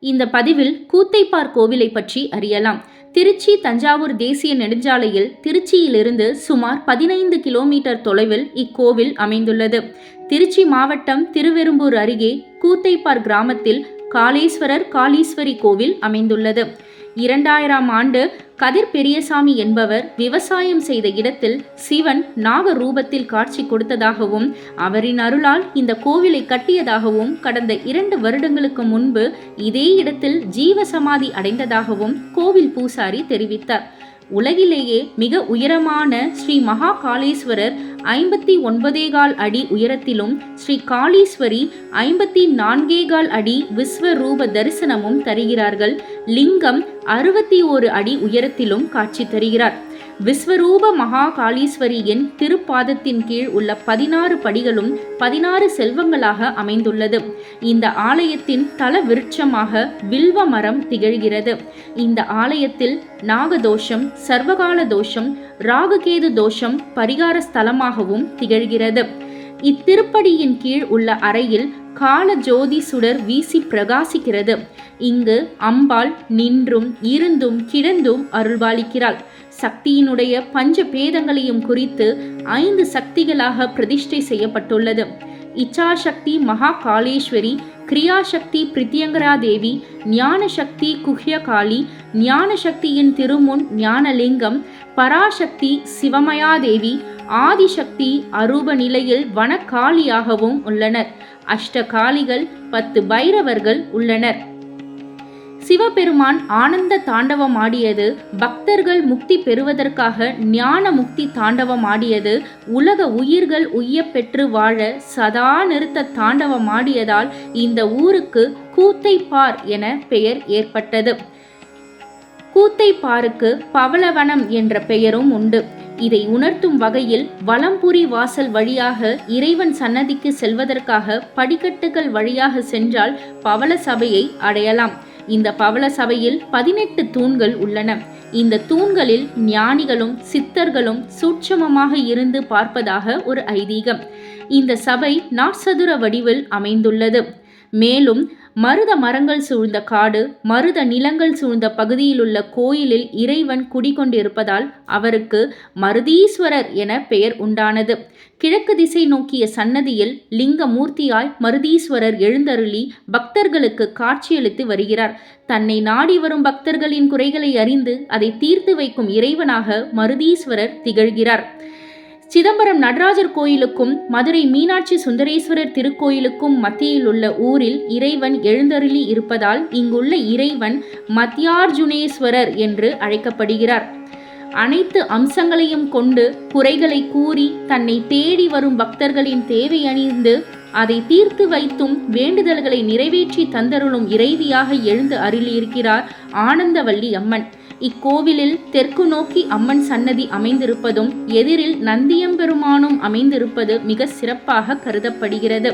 இந்த பதிவில் கூத்தைப்பார் கோவிலை பற்றி அறியலாம். திருச்சி தஞ்சாவூர் தேசிய நெடுஞ்சாலையில் திருச்சியிலிருந்து சுமார் பதினைந்து கிலோமீட்டர் தொலைவில் இக்கோவில் அமைந்துள்ளது. திருச்சி மாவட்டம் திருவெரும்பூர் அருகே கூத்தைப்பார் கிராமத்தில் காளீஸ்வரர் காளீஸ்வரி கோவில் அமைந்துள்ளது. இரண்டாயிரம் ஆண்டு கதிர் பெரியசாமி என்பவர் விவசாயம் செய்த இடத்தில் சிவன் நாக ரூபத்தில் காட்சி கொடுத்ததாகவும் அவரின் அருளால் இந்த கோவிலை கட்டியதாகவும் கடந்த இரண்டு வருடங்களுக்கு முன்பு இதே இடத்தில் ஜீவசமாதி அடைந்ததாகவும் கோவில் பூசாரி தெரிவித்தார். உலகிலேயே மிக உயரமான ஸ்ரீ மகா காளேஸ்வரர் ஐம்பத்தி ஒன்பதேகால் அடி உயரத்திலும் ஸ்ரீ காளீஸ்வரி ஐம்பத்தி நான்கே கால் அடி விஸ்வரூப தரிசனமும் தருகிறார்கள். லிங்கம் அறுபத்தி ஓரு அடி உயரத்திலும் காட்சி தருகிறார். விஸ்வரூப மகா காளீஸ்வரியின் திருப்பாதத்தின் கீழ் உள்ள பதினாறு படிகளும் பதினாறு செல்வங்களாக அமைந்துள்ளது. இந்த ஆலயத்தின் தல விருட்சமாக வில்வ மரம் திகழ்கிறது. இந்த ஆலயத்தில் நாகதோஷம் சர்வகால தோஷம் ராகுகேது தோஷம் பரிகார ஸ்தலமாகவும் திகழ்கிறது. இத்திருப்படியின் கீழ் உள்ள அறையில் கால ஜோதி சுடர் வீசி பிரகாசிக்கிறது. இங்கு அம்பாள் நின்றும் இருந்தும் கிடந்தும் அருள்வாளிக்கிறாள். சக்தியினுடைய பஞ்ச பேதங்களையும் குறித்து ஐந்து சக்திகளாக பிரதிஷ்டை செய்யப்பட்டுள்ளது. இச்சாசக்தி மகா காளேஸ்வரி கிரியாசக்தி பிரித்தியங்கரா தேவி ஞானசக்தி குஹ்யகாளி ஞானசக்தியின் திருமுன் ஞானலிங்கம் பராசக்தி சிவமயாதேவி ஆதிசக்தி அரூப நிலையில் வனக்காளியாகவும் உள்ளனர். அஷ்டகாளிகள் பத்து பைரவர்கள் உள்ளனர். சிவபெருமான் ஆனந்த தாண்டவம் ஆடியது பக்தர்கள் முக்தி பெறுவதற்காக ஞான முக்தி தாண்டவம் ஆடியது உலக உயிர்கள் உய்ய பெற்று வாழ சதா நிறுத்த தாண்டவம் ஆடியதால் இந்த ஊருக்கு கூத்தைப்பார் என பெயர் ஏற்பட்டது. கூத்தைப்பாருக்கு பவளவனம் என்ற பெயரும் உண்டு. இதை உணர்த்தும் வகையில் வலம்புரி வாசல் வழியாக இறைவன் சன்னதிக்கு செல்வதற்காக படிக்கட்டுகள் வழியாக சென்றால் பவள சபையை அடையலாம். இந்த பவள சபையில் பதினெட்டு தூண்கள் உள்ளன. இந்த தூண்களில் ஞானிகளும் சித்தர்களும் சூட்சமமாக இருந்து பார்ப்பதாக ஒரு ஐதீகம். இந்த சபை நாற்சதுர வடிவில் அமைந்துள்ளது. மேலும் மருத மரங்கள் சூழ்ந்த காடு மருத நிலங்கள் சூழ்ந்த பகுதியிலுள்ள கோயிலில் இறைவன் குடிகொண்டிருப்பதால் அவருக்கு மருதீஸ்வரர் என பெயர் உண்டானது. கிழக்கு திசை நோக்கிய சன்னதியில் லிங்க மூர்த்தியாய் மருதீஸ்வரர் எழுந்தருளி பக்தர்களுக்கு காட்சியளித்து வருகிறார். தன்னை நாடி வரும் பக்தர்களின் குறைகளை அறிந்து அதை தீர்த்து வைக்கும் இறைவனாக மருதீஸ்வரர் திகழ்கிறார். சிதம்பரம் நடராஜர் கோயிலுக்கும் மதுரை மீனாட்சி சுந்தரேஸ்வரர் திருக்கோயிலுக்கும் மத்தியில் உள்ள ஊரில் இறைவன் எழுந்தருளி இருப்பதால் இங்குள்ள இறைவன் மத்தியார்ஜுனேஸ்வரர் என்று அழைக்கப்படுகிறார். அனைத்து அம்சங்களையும் கொண்டு குறைகளை கூறி தன்னை தேடி வரும் பக்தர்களின் தேவை அணிந்து அதை தீர்த்து வைத்தும் வேண்டுதல்களை நிறைவேற்றி தந்தருளும் இறைவியாக எழுந்து அருளியிருக்கிறார் ஆனந்தவல்லி அம்மன் இக்கோவிலில் தெற்கு நோக்கி அம்மன் சன்னதி அமைந்திருப்பதும் எதிரில் நந்தியம்பெருமானும் அமைந்திருப்பது மிக சிறப்பாக கருதப்படுகிறது.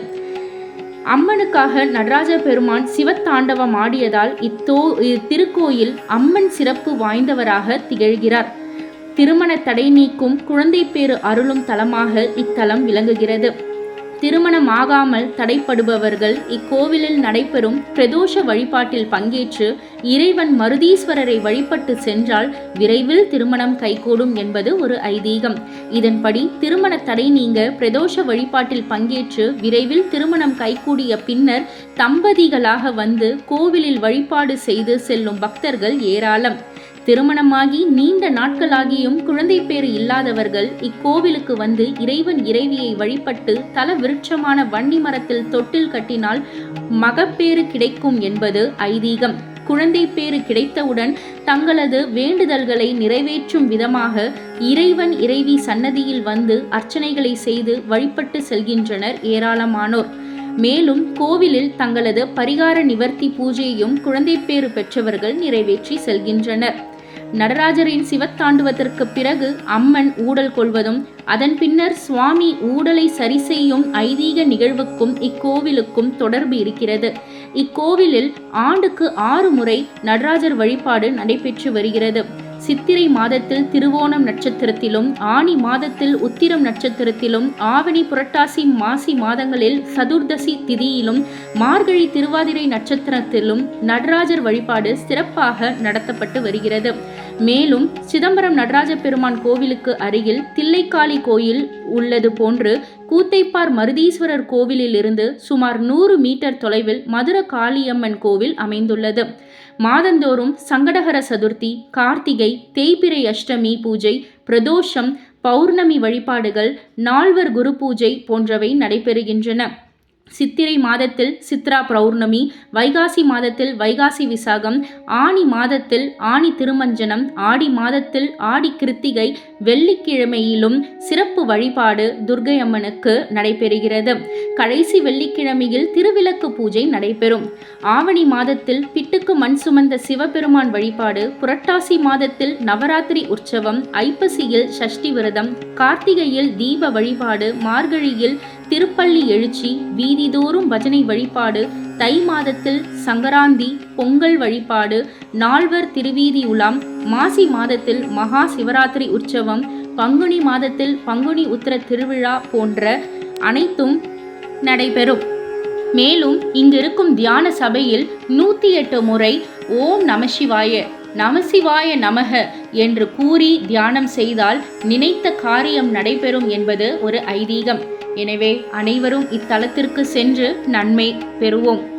அம்மனுக்காக நடராஜ பெருமான் சிவத்தாண்டவம் ஆடியதால் இத்தோ திருக்கோயில் அம்மன் சிறப்பு வாய்ந்தவராக திகழ்கிறார். திருமண தடை நீக்கும் குழந்தை பேறு அருளும் தலமாக இத்தலம் விளங்குகிறது. திருமணமாகாமல் தடைப்படுபவர்கள் இக்கோவிலில் நடைபெறும் பிரதோஷ வழிபாட்டில் பங்கேற்று இறைவன் மருதீஸ்வரரை வழிபட்டு சென்றால் விரைவில் திருமணம் கைகூடும் என்பது ஒரு ஐதீகம். இதன்படி திருமண தடை நீங்க பிரதோஷ வழிபாட்டில் பங்கேற்று விரைவில் திருமணம் கைகூடிய பின்னர் தம்பதிகளாக வந்து கோவிலில் வழிபாடு செய்து செல்லும் பக்தர்கள் ஏராளம். திருமணமாகி நீண்ட நாட்களாகியும் குழந்தை பேறு இல்லாதவர்கள் இக்கோவிலுக்கு வந்து இறைவன் இறைவியை வழிபட்டு தல விருட்சமான வன்னி மரத்தில் தொட்டில் கட்டினால் மகப்பேறு கிடைக்கும் என்பது ஐதீகம். குழந்தை பேறு கிடைத்தவுடன் தங்களது வேண்டுதல்களை நிறைவேற்றும் விதமாக இறைவன் இறைவி சன்னதியில் வந்து அர்ச்சனைகளை செய்து வழிபட்டு செல்கின்றனர் ஏராளமானோர். மேலும் கோவிலில் தங்களது பரிகார நிவர்த்தி பூஜையையும் குழந்தைப்பேறு பெற்றவர்கள் நிறைவேற்றி செல்கின்றனர். நடராஜரின் சிவத்தாண்டுவதற்கு பிறகு அம்மன் ஊடல் கொள்வதும் அதன் பின்னர் சுவாமி ஊடலை சரி செய்யும் ஐதீக நிகழ்வுக்கும் இக்கோவிலுக்கும் தொடர்பு இருக்கிறது. இக்கோவிலில் ஆண்டுக்கு ஆறு முறை நடராஜர் வழிபாடு நடைபெற்று வருகிறது. சித்திரை மாதத்தில் திருவோணம் நட்சத்திரத்திலும் ஆனி மாதத்தில் உத்திரம் நட்சத்திரத்திலும் ஆவணி புரட்டாசி மாசி மாதங்களில் சதுர்தசி திதியிலும் மார்கழி திருவாதிரை நட்சத்திரத்திலும் நடராஜர் வழிபாடு சிறப்பாக நடத்தப்பட்டு வருகிறது. மேலும் சிதம்பரம் நடராஜ பெருமான் கோவிலுக்கு அருகில் தில்லைக்காளி கோயில் உள்ளது போன்று கூத்தைப்பார் மருதீஸ்வரர் கோவிலிலிருந்து சுமார் நூறு மீட்டர் தொலைவில் மதுர காளியம்மன் கோவில் அமைந்துள்ளது. மாதந்தோறும் சங்கடகர சதுர்த்தி கார்த்திகை தேய்பிரை அஷ்டமி பூஜை பிரதோஷம் பௌர்ணமி வழிபாடுகள் நால்வர் குரு பூஜை போன்றவை நடைபெறுகின்றன. சித்திரை மாதத்தில் சித்ரா பௌர்ணமி வைகாசி மாதத்தில் வைகாசி விசாகம் ஆனி மாதத்தில் ஆனி திருமஞ்சனம் ஆடி மாதத்தில் ஆடி கிருத்திகை வெள்ளிக்கிழமையிலும் சிறப்பு வழிபாடு துர்க்கை அம்மனுக்கு நடைபெறுகிறது. கடைசி வெள்ளிக்கிழமையில் திருவிளக்கு பூஜை நடைபெறும். ஆவணி மாதத்தில் பிட்டுக்கு மண் சுமந்த சிவபெருமான் வழிபாடு புரட்டாசி மாதத்தில் நவராத்திரி உற்சவம் ஐப்பசியில் சஷ்டி விரதம் கார்த்திகையில் தீப வழிபாடு மார்கழியில் திருப்பள்ளி எழுச்சி வீதிதோறும் பஜனை வழிபாடு தை மாதத்தில் சங்கராந்தி பொங்கல் வழிபாடு நால்வர் திருவீதி உலாம் மாசி மாதத்தில் மகா சிவராத்திரி உற்சவம் பங்குனி மாதத்தில் பங்குனி உத்திர திருவிழா போன்ற அனைத்தும் நடைபெறும். மேலும் இங்கிருக்கும் தியான சபையில் நூற்றி எட்டு முறை ஓம் நமசிவாய நமசிவாய நமக என்று கூறி தியானம் செய்தால் நினைத்த காரியம் நடைபெறும் என்பது ஒரு ஐதீகம். எனவே அனைவரும் இத்தலத்திற்கு சென்று நன்மை பெறுவோம்.